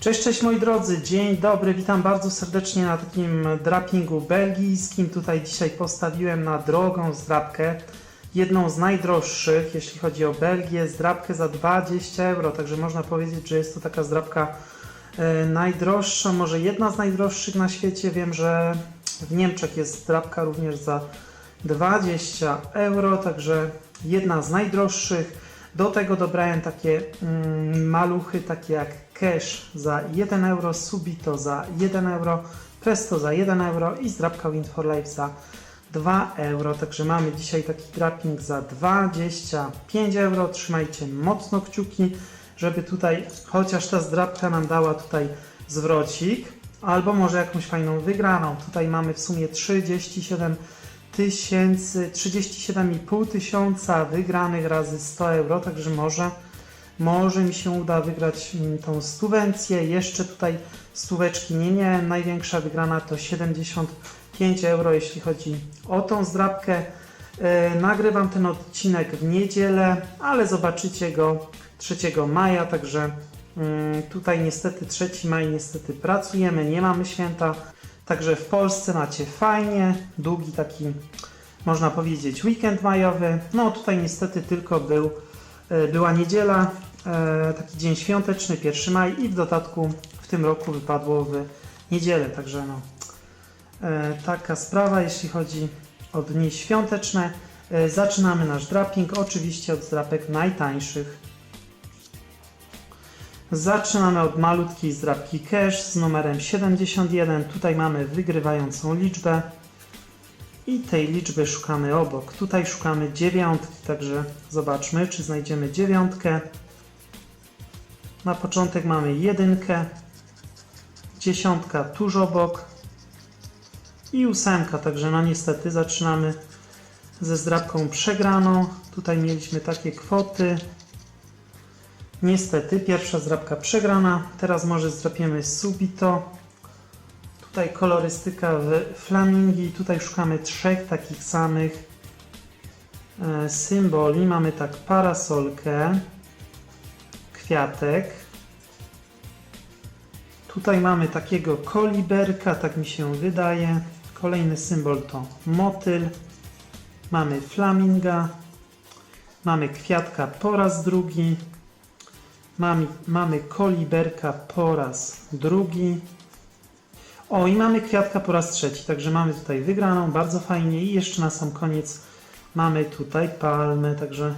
Cześć, cześć moi drodzy, dzień dobry, witam bardzo serdecznie na takim drapingu belgijskim. Tutaj dzisiaj postawiłem na drogą zdrapkę, jedną z najdroższych, jeśli chodzi o Belgię, zdrapkę za 20 euro, także można powiedzieć, że jest to taka zdrapka e, najdroższa, może jedna z najdroższych na świecie. Wiem, że w Niemczech jest zdrapka również za 20 euro, także jedna z najdroższych. Do tego dobrałem takie mm, maluchy, takie jak Cash za 1 euro, Subito za 1 euro, Presto za 1 euro i zdrapka Wind for Life za 2 euro. Także mamy dzisiaj taki draping za 25 euro. Trzymajcie mocno kciuki, żeby tutaj chociaż ta zdrapka nam dała tutaj zwrocik, albo może jakąś fajną wygraną. Tutaj mamy w sumie 37 tysięcy, 37,5 tysiąca wygranych razy 100 euro, także może, może mi się uda wygrać mm, tą stuwencję. Jeszcze tutaj stóweczki nie miałem. Największa wygrana to 75 euro, jeśli chodzi o tą zdrabkę. E, nagrywam ten odcinek w niedzielę, ale zobaczycie go 3 maja, także mm, tutaj niestety 3 maj, niestety pracujemy, nie mamy święta. Także w Polsce macie fajnie, długi taki, można powiedzieć, weekend majowy. No tutaj niestety tylko był, e, była niedziela, e, taki dzień świąteczny, 1 maj i w dodatku w tym roku wypadło w niedzielę. Także no, e, taka sprawa, jeśli chodzi o dni świąteczne. Zaczynamy nasz draping, oczywiście od drapek najtańszych. Zaczynamy od malutkiej zdrabki cash z numerem 71. Tutaj mamy wygrywającą liczbę i tej liczby szukamy obok. Tutaj szukamy dziewiątki, także zobaczmy, czy znajdziemy dziewiątkę. Na początek mamy jedynkę, dziesiątka tuż obok i ósemka, także no niestety zaczynamy ze zdrabką przegraną. Tutaj mieliśmy takie kwoty. Niestety, pierwsza zdrabka przegrana. Teraz może zdrapiemy subito. Tutaj kolorystyka w flamingi. Tutaj szukamy trzech takich samych e, symboli. Mamy tak parasolkę, kwiatek. Tutaj mamy takiego koliberka, tak mi się wydaje. Kolejny symbol to motyl. Mamy flaminga. Mamy kwiatka po raz drugi. Mamy, mamy koliberka po raz drugi. O, i mamy kwiatka po raz trzeci, także mamy tutaj wygraną, bardzo fajnie. I jeszcze na sam koniec mamy tutaj palmę, także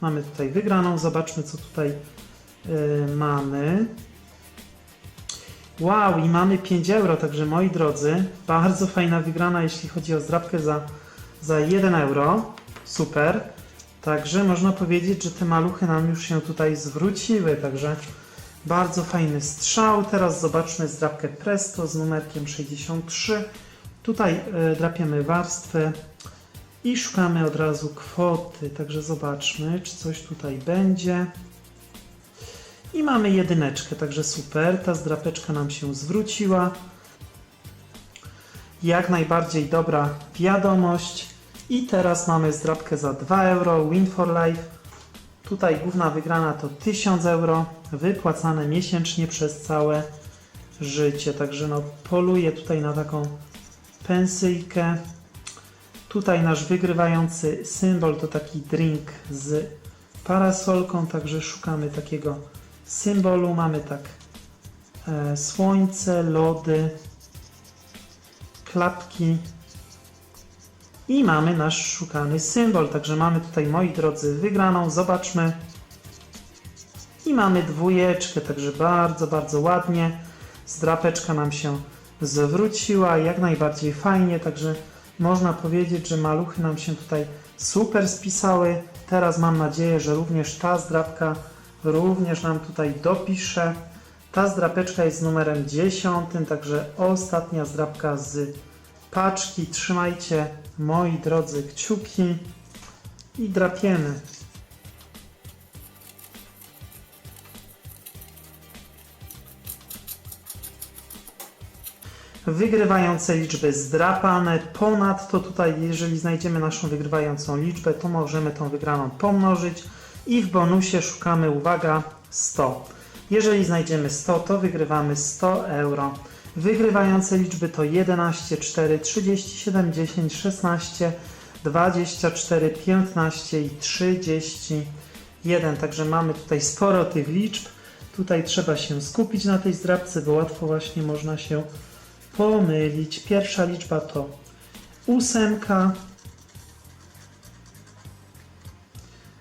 mamy tutaj wygraną. Zobaczmy, co tutaj yy, mamy. Wow, i mamy 5 euro, także moi drodzy, bardzo fajna wygrana, jeśli chodzi o zdrabkę za, za 1 euro. Super. Także można powiedzieć, że te maluchy nam już się tutaj zwróciły, także bardzo fajny strzał. Teraz zobaczmy zdrabkę Presto z numerkiem 63. Tutaj y, drapiemy warstwę i szukamy od razu kwoty, także zobaczmy, czy coś tutaj będzie. I mamy jedyneczkę, także super. Ta zdrapeczka nam się zwróciła. Jak najbardziej dobra wiadomość. I teraz mamy zdrabkę za 2 euro, Win for Life. Tutaj główna wygrana to 1000 euro, wypłacane miesięcznie przez całe życie. Także no, poluję tutaj na taką pensyjkę. Tutaj nasz wygrywający symbol to taki drink z parasolką, także szukamy takiego symbolu. Mamy tak e, słońce, lody, klapki i mamy nasz szukany symbol. Także mamy tutaj, moi drodzy, wygraną. Zobaczmy. I mamy dwójeczkę, także bardzo, bardzo ładnie. Zdrapeczka nam się zwróciła, jak najbardziej fajnie, także można powiedzieć, że maluchy nam się tutaj super spisały. Teraz mam nadzieję, że również ta zdrapka również nam tutaj dopisze. Ta zdrapeczka jest numerem 10, także ostatnia zdrapka z paczki. Trzymajcie, moi drodzy, kciuki i drapiemy. Wygrywające liczby zdrapane. Ponadto tutaj, jeżeli znajdziemy naszą wygrywającą liczbę, to możemy tą wygraną pomnożyć i w bonusie szukamy, uwaga, 100. Jeżeli znajdziemy 100, to wygrywamy 100 euro. Wygrywające liczby to 11, 4, 37, 10, 16, 24, 15 i 31. Także mamy tutaj sporo tych liczb. Tutaj trzeba się skupić na tej zdrabce, bo łatwo właśnie można się pomylić. Pierwsza liczba to ósemka.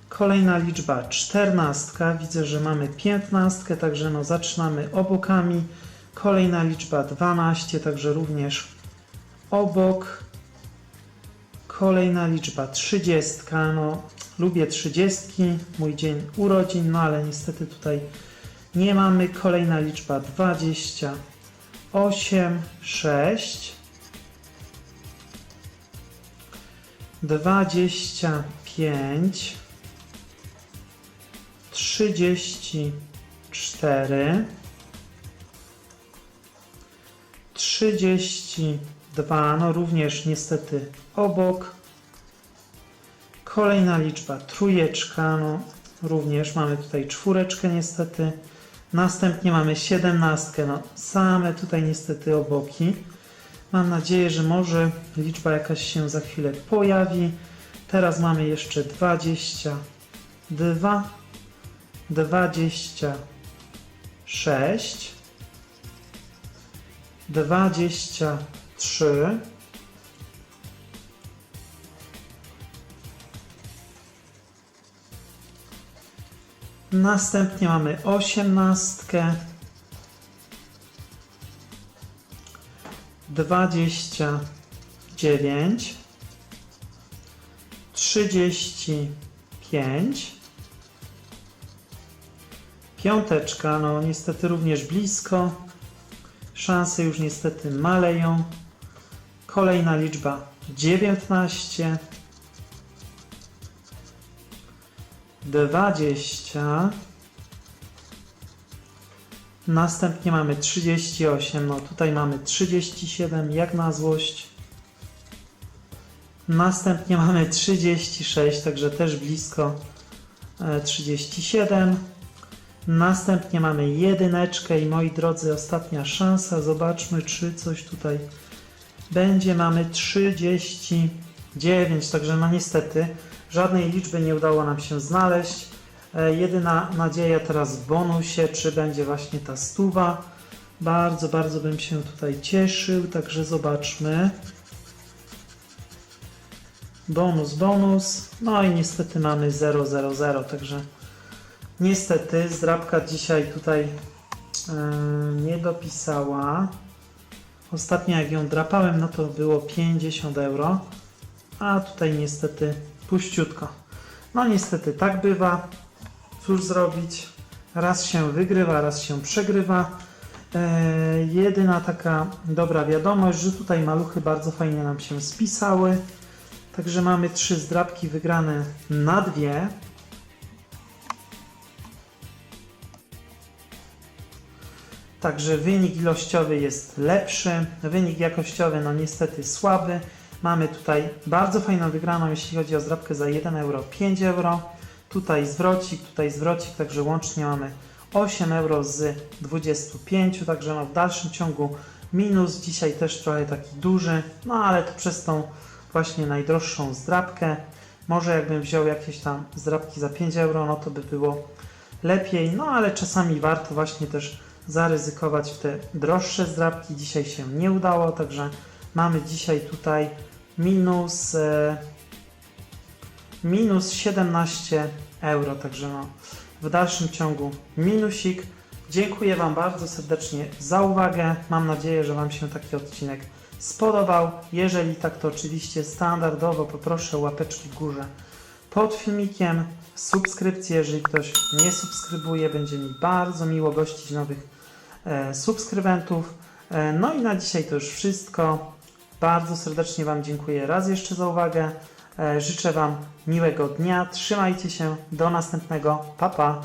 Kolejna liczba czternastka. Widzę, że mamy piętnastkę, także no zaczynamy obokami. Kolejna liczba 12, także również obok. Kolejna liczba 30. No, lubię 30, mój dzień urodzin, no ale niestety tutaj nie mamy. Kolejna liczba 28, 6. 25 34 32, no również niestety obok. Kolejna liczba trójeczka, no również mamy tutaj czwóreczkę niestety. Następnie mamy siedemnastkę, no same tutaj niestety oboki. Mam nadzieję, że może liczba jakaś się za chwilę pojawi. Teraz mamy jeszcze 22, 26, 23, Następnie mamy osiemnastkę, dwadzieścia dziewięć, trzydzieści pięć, piąteczka, no niestety również blisko, szanse już niestety maleją. Kolejna liczba dziewiętnaście, dwadzieścia. Następnie mamy 38, no tutaj mamy 37, jak na złość. Następnie mamy 36, także też blisko e, 37. Następnie mamy jedyneczkę i moi drodzy, ostatnia szansa. Zobaczmy, czy coś tutaj będzie. Mamy 39, także no niestety żadnej liczby nie udało nam się znaleźć. E, Jedyna nadzieja teraz w bonusie, czy będzie właśnie ta stuwa. Bardzo, bardzo bym się tutaj cieszył, także zobaczmy. Bonus, bonus. No i niestety mamy 0, 0, 0, także niestety zdrabka dzisiaj tutaj e, nie dopisała. Ostatnio jak ją drapałem, no to było 50 euro, a tutaj niestety puściutko. No niestety tak bywa. Cóż zrobić? Raz się wygrywa, raz się przegrywa. E, jedyna taka dobra wiadomość, że tutaj maluchy bardzo fajnie nam się spisały. Także mamy trzy zdrabki wygrane na dwie. Także wynik ilościowy jest lepszy, wynik jakościowy no niestety słaby. Mamy tutaj bardzo fajną wygraną, jeśli chodzi o zdrabkę za 1 euro, 5 euro. Tutaj zwrocik, tutaj zwrocik, także łącznie mamy 8 euro z 25, także no w dalszym ciągu minus. Dzisiaj też trochę taki duży, no ale to przez tą właśnie najdroższą zdrabkę. Może jakbym wziął jakieś tam zdrabki za 5 euro, no to by było lepiej, no ale czasami warto właśnie też zaryzykować w te droższe zdrabki. Dzisiaj się nie udało, także mamy dzisiaj tutaj minus, e, minus 17 euro, także no, w dalszym ciągu minusik. Dziękuję Wam bardzo serdecznie za uwagę. Mam nadzieję, że Wam się taki odcinek spodobał. Jeżeli tak, to oczywiście standardowo poproszę łapeczki w górze pod filmikiem, subskrypcję, jeżeli ktoś nie subskrybuje, będzie mi bardzo miło gościć nowych e, subskrybentów. E, no i na dzisiaj to już wszystko. Bardzo serdecznie Wam dziękuję raz jeszcze za uwagę. E, życzę Wam miłego dnia. Trzymajcie się. Do następnego. Pa, pa.